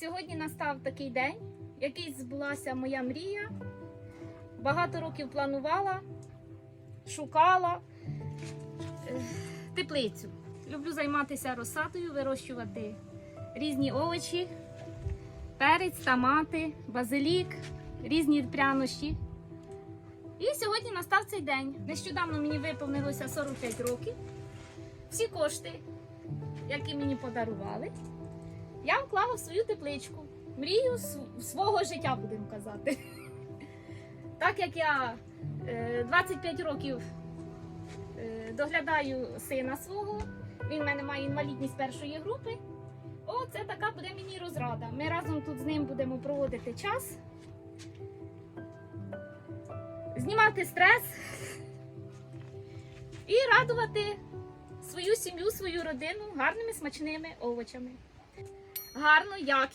Сьогодні настав такий день, який збулася моя мрія. Багато років планувала, шукала теплицю. Люблю займатися розсадою, вирощувати різні овочі, перець, томати, базилік, різні прянощі. І сьогодні настав цей день. Нещодавно мені виповнилося 45 років. Всі кошти, які мені подарували, я вклала в свою тепличку. Мрію свого життя, будемо казати. Так як я е, 25 років е, доглядаю сина свого, він в мене має інвалідність першої групи. О, це така буде мені розрада. Ми разом тут з ним будемо проводити час, знімати стрес і радувати свою сім'ю, свою родину гарними смачними овочами. Гарно, якісно.